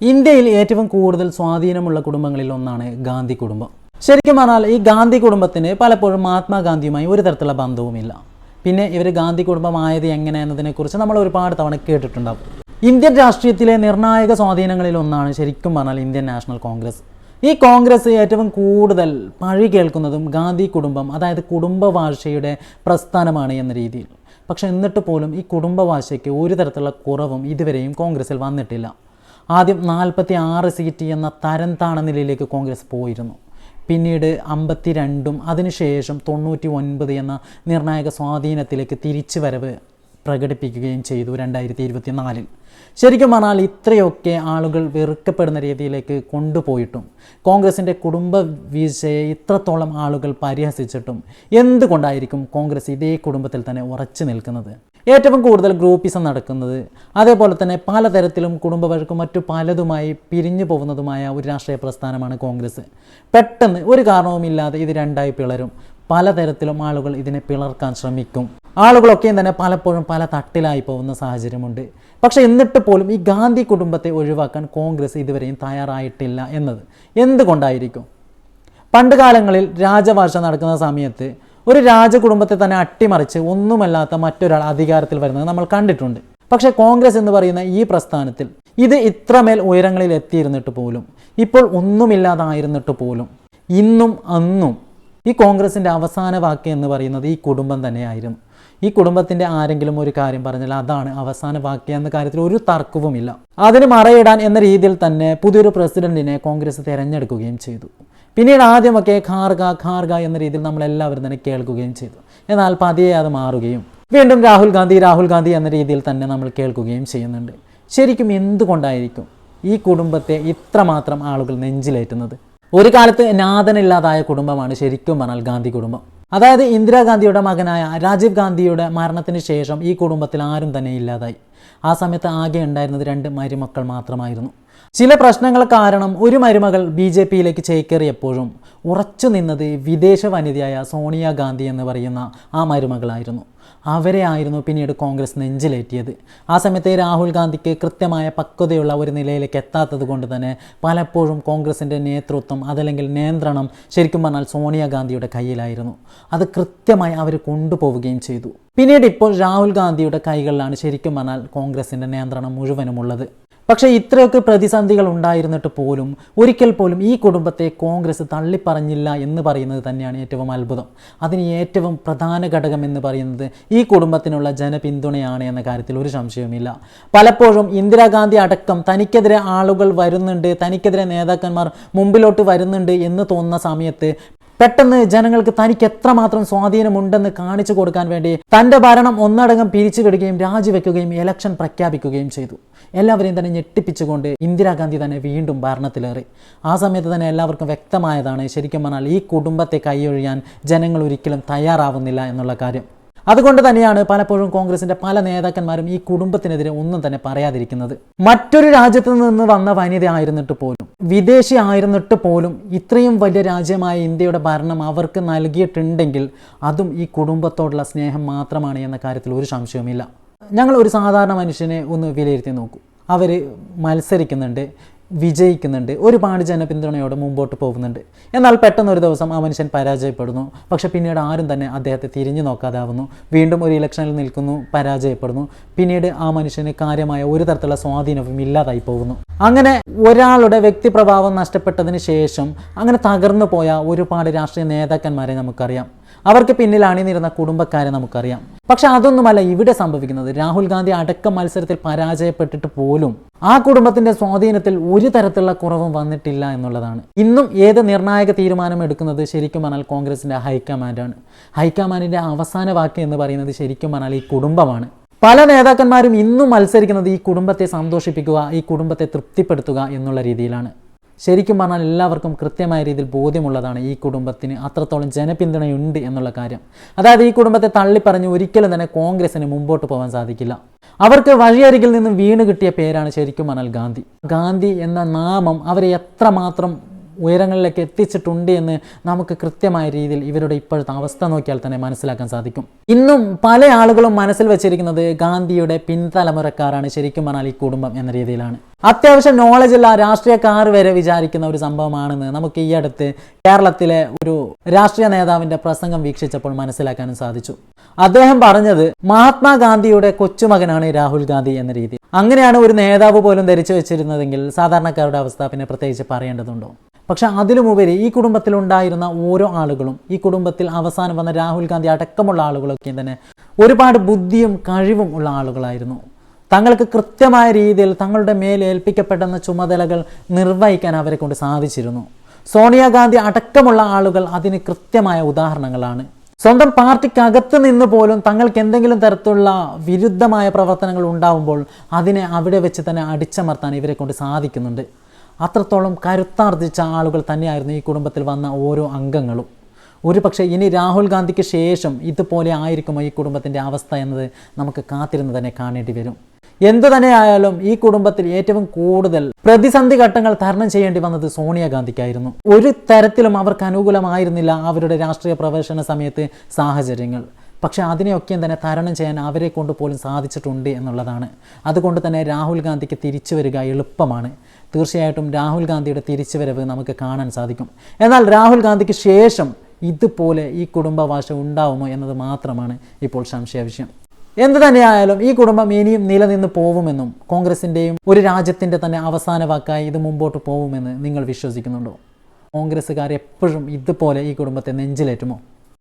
ഇന്ത്യയിൽ ഏറ്റവും കൂടുതൽ സ്വാധീനമുള്ള കുടുംബങ്ങളിൽ ഒന്നാണ് ഗാന്ധി കുടുംബം. ശരിക്കും പറഞ്ഞാൽ ഈ ഗാന്ധി കുടുംബത്തിന് പലപ്പോഴും മഹാത്മാഗാന്ധിയുമായി ഒരു തരത്തിലുള്ള ബന്ധവുമില്ല. പിന്നെ ഇവർ ഗാന്ധി കുടുംബമായത് എങ്ങനെ എന്നതിനെക്കുറിച്ച് നമ്മൾ ഒരുപാട് തവണ കേട്ടിട്ടുണ്ടാവും. ഇന്ത്യൻ രാഷ്ട്രീയത്തിലെ നിർണായക സ്വാധീനങ്ങളിൽ ഒന്നാണ് ശരിക്കും പറഞ്ഞാൽ ഇന്ത്യൻ നാഷണൽ കോൺഗ്രസ്. ഈ കോൺഗ്രസ് ഏറ്റവും കൂടുതൽ പഴി കേൾക്കുന്നതും ഗാന്ധി കുടുംബം അതായത് കുടുംബവാഴ്ചയുടെ പ്രസ്ഥാനമാണ് എന്ന രീതിയിൽ. പക്ഷെ എന്നിട്ട് പോലും ഈ കുടുംബവാഴ്ചയ്ക്ക് ഒരു തരത്തിലുള്ള കുറവും ഇതുവരെയും കോൺഗ്രസിൽ വന്നിട്ടില്ല. ആദ്യം നാൽപ്പത്തി ആറ് സീറ്റ് എന്ന തരം താണ നിലയിലേക്ക് കോൺഗ്രസ് പോയിരുന്നു. പിന്നീട് അമ്പത്തി രണ്ടും അതിനുശേഷം തൊണ്ണൂറ്റി ഒൻപത് എന്ന നിർണായക സ്വാധീനത്തിലേക്ക് തിരിച്ചു വരവ് പ്രകടിപ്പിക്കുകയും ചെയ്തു രണ്ടായിരത്തി ഇരുപത്തി നാലിൽ ശരിക്കും പറഞ്ഞാൽ ഇത്രയൊക്കെ ആളുകൾ വെറുക്കപ്പെടുന്ന രീതിയിലേക്ക് കൊണ്ടുപോയിട്ടും കോൺഗ്രസിന്റെ കുടുംബ വീഴ്ചയെ ഇത്രത്തോളം ആളുകൾ പരിഹസിച്ചിട്ടും എന്തുകൊണ്ടായിരിക്കും കോൺഗ്രസ് ഇതേ കുടുംബത്തിൽ തന്നെ ഉറച്ചു നിൽക്കുന്നത്? ഏറ്റവും കൂടുതൽ ഗ്രൂപ്പിസം നടക്കുന്നത് അതേപോലെ തന്നെ പലതരത്തിലും കുടുംബവഴക്കും മറ്റു പലതുമായി പിരിഞ്ഞു പോകുന്നതുമായ ഒരു രാഷ്ട്രീയ പ്രസ്ഥാനമാണ് കോൺഗ്രസ്. പെട്ടെന്ന് ഒരു കാരണവുമില്ലാതെ ഇത് രണ്ടായി പിളരും. പലതരത്തിലും ആളുകൾ ഇതിനെ പിളർക്കാൻ ശ്രമിക്കും. ആളുകളൊക്കെയും തന്നെ പലപ്പോഴും പല തട്ടിലായി പോകുന്ന സാഹചര്യമുണ്ട്. പക്ഷേ എന്നിട്ട് പോലും ഈ ഗാന്ധി കുടുംബത്തെ ഒഴിവാക്കാൻ കോൺഗ്രസ് ഇതുവരെയും തയ്യാറായിട്ടില്ല എന്നത്. എന്തുകൊണ്ടായിരിക്കും? പണ്ട് കാലങ്ങളിൽ രാജഭാഷ നടക്കുന്ന സമയത്ത് ഒരു രാജകുടുംബത്തെ തന്നെ അട്ടിമറിച്ച് ഒന്നുമല്ലാത്ത മറ്റൊരാൾ അധികാരത്തിൽ വരുന്നത് നമ്മൾ കണ്ടിട്ടുണ്ട്. പക്ഷേ കോൺഗ്രസ് എന്ന് പറയുന്ന ഈ പ്രസ്ഥാനത്തിൽ ഇത് ഇത്രമേൽ ഉയരങ്ങളിൽ എത്തിയിരുന്നിട്ട് പോലും ഇപ്പോൾ ഒന്നുമില്ലാതായിരുന്നിട്ട് പോലും ഇന്നും അന്നും ഈ കോൺഗ്രസിന്റെ അവസാന വാക്ക് എന്ന് പറയുന്നത് ഈ കുടുംബം തന്നെയായിരുന്നു. ഈ കുടുംബത്തിന്റെ ആരെങ്കിലും ഒരു കാര്യം പറഞ്ഞാൽ അതാണ് അവസാന വാക്ക് എന്ന കാര്യത്തിൽ ഒരു തർക്കവുമില്ല. അതിന് മറയിടാൻ എന്ന രീതിയിൽ തന്നെ പുതിയൊരു പ്രസിഡന്റിനെ കോൺഗ്രസ് തിരഞ്ഞെടുക്കുകയും ചെയ്തു. പിന്നീട് ആദ്യമൊക്കെ ഖാർഗ ഖാർഗ എന്ന രീതിയിൽ നമ്മൾ എല്ലാവരും തന്നെ കേൾക്കുകയും ചെയ്തു. എന്നാൽ പതിയെ അത് മാറുകയും വീണ്ടും രാഹുൽ ഗാന്ധി രാഹുൽ ഗാന്ധി എന്ന രീതിയിൽ തന്നെ നമ്മൾ കേൾക്കുകയും ചെയ്യുന്നുണ്ട്. ശരിക്കും എന്തുകൊണ്ടായിരിക്കും ഈ കുടുംബത്തെ ഇത്രമാത്രം ആളുകൾ നെഞ്ചിലേറ്റുന്നത്? ഒരു കാലത്ത് നാഥനില്ലാതായ കുടുംബമാണ് ശരിക്കും പറഞ്ഞാൽ ഗാന്ധി കുടുംബം. അതായത് ഇന്ദിരാഗാന്ധിയുടെ മകനായ രാജീവ് ഗാന്ധിയുടെ മരണത്തിന് ശേഷം ഈ കുടുംബത്തിൽ ആരും തന്നെ ഇല്ലാതായി. ആ സമയത്ത് ആകെ ഉണ്ടായിരുന്നത് രണ്ട് മരുമക്കൾ മാത്രമായിരുന്നു. ചില പ്രശ്നങ്ങൾ കാരണം ഒരു മരുമകൾ ബി ജെ പിയിലേക്ക് ചേക്കേറിയപ്പോഴും ഉറച്ചു നിന്നത് വിദേശ വനിതയായ സോണിയാഗാന്ധി എന്ന് പറയുന്ന ആ മരുമകളായിരുന്നു. അവരെ ആയിരുന്നു പിന്നീട് കോൺഗ്രസ് നെഞ്ചിലേറ്റിയത്. ആ സമയത്ത് രാഹുൽ ഗാന്ധിക്ക് കൃത്യമായ പക്വതയുള്ള ഒരു നിലയിലേക്ക് എത്താത്തത് കൊണ്ട് തന്നെ പലപ്പോഴും കോൺഗ്രസിന്റെ നേതൃത്വം അതല്ലെങ്കിൽ നിയന്ത്രണം ശരിക്കും പറഞ്ഞാൽ സോണിയാഗാന്ധിയുടെ കയ്യിലായിരുന്നു. അത് കൃത്യമായി അവർ കൊണ്ടുപോവുകയും ചെയ്തു. പിന്നീട് ഇപ്പോൾ രാഹുൽ ഗാന്ധിയുടെ കൈകളിലാണ് ശരിക്കും പറഞ്ഞാൽ കോൺഗ്രസിന്റെ നിയന്ത്രണം മുഴുവനുമുള്ളത്. പക്ഷേ ഇത്രയൊക്കെ പ്രതിസന്ധികൾ ഉണ്ടായിരുന്നിട്ട് പോലും ഒരിക്കൽ പോലും ഈ കുടുംബത്തെ കോൺഗ്രസ് തള്ളിപ്പറഞ്ഞില്ല എന്ന് പറയുന്നത് തന്നെയാണ് ഏറ്റവും അത്ഭുതം. അതിന് ഏറ്റവും പ്രധാന ഘടകം എന്ന് പറയുന്നത് ഈ കുടുംബത്തിനുള്ള ജനപിന്തുണയാണ് എന്ന കാര്യത്തിൽ ഒരു സംശയവുമില്ല. പലപ്പോഴും ഇന്ദിരാഗാന്ധി അടക്കം തനിക്കെതിരെ ആളുകൾ വരുന്നുണ്ട് തനിക്കെതിരെ നേതാക്കന്മാർ മുമ്പിലോട്ട് വരുന്നുണ്ട് എന്ന് തോന്നുന്ന സമയത്ത് പെട്ടെന്ന് ജനങ്ങൾക്ക് തനിക്ക് എത്രമാത്രം സ്വാധീനമുണ്ടെന്ന് കാണിച്ചു കൊടുക്കാൻ വേണ്ടി തന്റെ ഭരണം ഒന്നടങ്കം പിരിച്ചുവിടുകയും രാജിവെക്കുകയും ഇലക്ഷൻ പ്രഖ്യാപിക്കുകയും ചെയ്തു. എല്ലാവരെയും തന്നെ ഞെട്ടിപ്പിച്ചുകൊണ്ട് ഇന്ദിരാഗാന്ധി തന്നെ വീണ്ടും ഭരണത്തിലേറി. ആ സമയത്ത് തന്നെ എല്ലാവർക്കും വ്യക്തമായതാണ് ശരിക്കും പറഞ്ഞാൽ ഈ കുടുംബത്തെ കൈയൊഴിയാൻ ജനങ്ങൾ ഒരിക്കലും തയ്യാറാവുന്നില്ല എന്നുള്ള കാര്യം. അതുകൊണ്ട് തന്നെയാണ് പലപ്പോഴും കോൺഗ്രസിന്റെ പല നേതാക്കന്മാരും ഈ കുടുംബത്തിനെതിരെ ഒന്നും തന്നെ പറയാതിരിക്കുന്നത്. മറ്റൊരു രാജ്യത്ത് നിന്ന് വന്ന വനിത ആയിരുന്നിട്ട് പോലും വിദേശി ആയിരുന്നിട്ട് പോലും ഇത്രയും വലിയ രാജ്യമായ ഇന്ത്യയുടെ ഭരണം അവർക്ക് നൽകിയിട്ടുണ്ടെങ്കിൽ അതും ഈ കുടുംബത്തോടുള്ള സ്നേഹം മാത്രമാണ് എന്ന കാര്യത്തിൽ ഒരു സംശയവുമില്ല. ഞങ്ങൾ ഒരു സാധാരണ മനുഷ്യനെ ഒന്ന് വിലയിരുത്തി നോക്കൂ. അവർ മത്സരിക്കുന്നുണ്ട്. വിജയിക്കുന്നുണ്ട്. ഒരുപാട് ജനപിന്തുണയോടെ മുമ്പോട്ട് പോകുന്നുണ്ട്. എന്നാൽ പെട്ടെന്ന് ഒരു ദിവസം ആ മനുഷ്യൻ പരാജയപ്പെടുന്നു. പക്ഷേ പിന്നീട് ആരും തന്നെ അദ്ദേഹത്തെ തിരിഞ്ഞു നോക്കാതാവുന്നു. വീണ്ടും ഒരു ഇലക്ഷനിൽ നിൽക്കുന്നു പരാജയപ്പെടുന്നു. പിന്നീട് ആ മനുഷ്യന് കാര്യമായ ഒരു തരത്തിലുള്ള സ്വാധീനവും ഇല്ലാതായി പോകുന്നു. അങ്ങനെ ഒരാളുടെ വ്യക്തിപ്രഭാവം നഷ്ടപ്പെട്ടതിന് ശേഷം അങ്ങനെ തകർന്നു പോയ ഒരുപാട് രാഷ്ട്രീയ നേതാക്കന്മാരെ നമുക്കറിയാം. അവർക്ക് പിന്നിൽ അണിനിരുന്ന കുടുംബക്കാരെ നമുക്കറിയാം. പക്ഷെ അതൊന്നുമല്ല ഇവിടെ സംഭവിക്കുന്നത്. രാഹുൽ ഗാന്ധി അടക്കം മത്സരത്തിൽ പരാജയപ്പെട്ടിട്ട് പോലും ആ കുടുംബത്തിന്റെ സ്വാധീനത്തിൽ ഒരു തരത്തിലുള്ള കുറവും വന്നിട്ടില്ല എന്നുള്ളതാണ്. ഇന്നും ഏത് നിർണായക തീരുമാനം എടുക്കുന്നത് ശരിക്കും പറഞ്ഞാൽ കോൺഗ്രസിന്റെ ഹൈക്കമാൻഡാണ്. ഹൈക്കമാൻഡിന്റെ അവസാന വാക്ക് എന്ന് പറയുന്നത് ശരിക്കും പറഞ്ഞാൽ ഈ കുടുംബമാണ്. പല നേതാക്കന്മാരും ഇന്നും മത്സരിക്കുന്നത് ഈ കുടുംബത്തെ സന്തോഷിപ്പിക്കുക ഈ കുടുംബത്തെ തൃപ്തിപ്പെടുത്തുക എന്നുള്ള രീതിയിലാണ്. ശരിക്കും പറഞ്ഞാൽ എല്ലാവർക്കും കൃത്യമായ രീതിയിൽ ബോധ്യമുള്ളതാണ് ഈ കുടുംബത്തിന് അത്രത്തോളം ജനപിന്തുണയുണ്ട് എന്നുള്ള കാര്യം. അതായത് ഈ കുടുംബത്തെ തള്ളിപ്പറഞ്ഞ് ഒരിക്കലും തന്നെ കോൺഗ്രസിന് മുമ്പോട്ട് പോകാൻ സാധിക്കില്ല. അവർക്ക് വഴിയരികിൽ നിന്ന് വീണ് കിട്ടിയ പേരാണ് ശരിക്കും പറഞ്ഞാൽ ഗാന്ധി. ഗാന്ധി എന്ന നാമം അവരെ എത്രമാത്രം ഉയരങ്ങളിലേക്ക് എത്തിച്ചിട്ടുണ്ട് എന്ന് നമുക്ക് കൃത്യമായ രീതിയിൽ ഇവരുടെ ഇപ്പോഴത്തെ അവസ്ഥ നോക്കിയാൽ തന്നെ മനസ്സിലാക്കാൻ സാധിക്കും. ഇന്നും പല ആളുകളും മനസ്സിൽ വെച്ചിരിക്കുന്നത് ഗാന്ധിയുടെ പിൻതലമുറക്കാരാണ് ശരിക്കും പറഞ്ഞാൽ ഈ കുടുംബം എന്ന രീതിയിലാണ്. അത്യാവശ്യം നോളജുള്ള രാഷ്ട്രീയക്കാർ വരെ വിചാരിക്കുന്ന ഒരു സംഭവമാണെന്ന് നമുക്ക് ഈ അടുത്ത് കേരളത്തിലെ ഒരു രാഷ്ട്രീയ നേതാവിന്റെ പ്രസംഗം വീക്ഷിച്ചപ്പോൾ മനസ്സിലാക്കാനും സാധിച്ചു. അദ്ദേഹം പറഞ്ഞത് മഹാത്മാഗാന്ധിയുടെ കൊച്ചുമകനാണ് രാഹുൽ ഗാന്ധി എന്ന രീതി. അങ്ങനെയാണ് ഒരു നേതാവ് പോലും ധരിച്ചു വെച്ചിരുന്നതെങ്കിൽ സാധാരണക്കാരുടെ അവസ്ഥ പിന്നെ പ്രത്യേകിച്ച് പറയേണ്ടതുണ്ടോ? പക്ഷെ അതിലുമുപരി ഈ കുടുംബത്തിലുണ്ടായിരുന്ന ഓരോ ആളുകളും ഈ കുടുംബത്തിൽ അവസാനം വന്ന രാഹുൽ ഗാന്ധി അടക്കമുള്ള ആളുകളൊക്കെ തന്നെ ഒരുപാട് ബുദ്ധിയും കഴിവും ഉള്ള ആളുകളായിരുന്നു. തങ്ങൾക്ക് കൃത്യമായ രീതിയിൽ തങ്ങളുടെ മേൽ ഏൽപ്പിക്കപ്പെടുന്ന ചുമതലകൾ നിർവഹിക്കാൻ അവരെ കൊണ്ട് സാധിച്ചിരുന്നു. സോണിയാഗാന്ധി അടക്കമുള്ള ആളുകൾ അതിന് കൃത്യമായ ഉദാഹരണങ്ങളാണ്. സ്വന്തം പാർട്ടിക്കകത്ത് നിന്ന് പോലും തങ്ങൾക്ക് എന്തെങ്കിലും തരത്തിലുള്ള വിരുദ്ധമായ പ്രവർത്തനങ്ങൾ ഉണ്ടാവുമ്പോൾ അതിനെ അവിടെ വെച്ച് തന്നെ അടിച്ചമർത്താൻ ഇവരെ കൊണ്ട് സാധിക്കുന്നുണ്ട്. അത്രത്തോളം കരുത്താർജിച്ച ആളുകൾ തന്നെയായിരുന്നു ഈ കുടുംബത്തിൽ വന്ന ഓരോ അംഗങ്ങളും. ഒരു പക്ഷേ ഇനി രാഹുൽ ഗാന്ധിക്ക് ശേഷം ഇതുപോലെ ആയിരിക്കുമോ ഈ കുടുംബത്തിന്റെ അവസ്ഥ എന്നത് നമുക്ക് കാത്തിരുന്ന് തന്നെ കാണേണ്ടി വരും. എന്തു തന്നെയായാലും ഈ കുടുംബത്തിൽ ഏറ്റവും കൂടുതൽ പ്രതിസന്ധി ഘട്ടങ്ങൾ തരണം ചെയ്യേണ്ടി വന്നത് സോണിയാഗാന്ധിക്കായിരുന്നു ഒരു തരത്തിലും അവർക്ക് അനുകൂലമായിരുന്നില്ല അവരുടെ രാഷ്ട്രീയ പ്രവേശന സമയത്ത് സാഹചര്യങ്ങൾ. പക്ഷെ അതിനെയൊക്കെയും തന്നെ തരണം ചെയ്യാൻ അവരെ കൊണ്ട് പോലും സാധിച്ചിട്ടുണ്ട് എന്നുള്ളതാണ്. അതുകൊണ്ട് തന്നെ രാഹുൽ ഗാന്ധിക്ക് തിരിച്ചു വരിക എളുപ്പമാണ്. തീർച്ചയായിട്ടും രാഹുൽ ഗാന്ധിയുടെ തിരിച്ചു വരവ് നമുക്ക് കാണാൻ സാധിക്കും. എന്നാൽ രാഹുൽ ഗാന്ധിക്ക് ശേഷം ഇതുപോലെ ഈ കുടുംബവാശ ഉണ്ടാവുമോ എന്നത് മാത്രമാണ് ഇപ്പോൾ സംശയ വിഷയം. എന്ത് തന്നെയായാലും ഈ കുടുംബം ഇനിയും നിലനിന്ന് പോവുമെന്നും കോൺഗ്രസിന്റെയും ഒരു രാജ്യത്തിന്റെ തന്നെ അവസാന വാക്കായി ഇത് മുമ്പോട്ട് പോവുമെന്ന് നിങ്ങൾ വിശ്വസിക്കുന്നുണ്ടോ? കോൺഗ്രസ്സുകാർ എപ്പോഴും ഇതുപോലെ ഈ കുടുംബത്തെ നെഞ്ചിലേറ്റുമോ?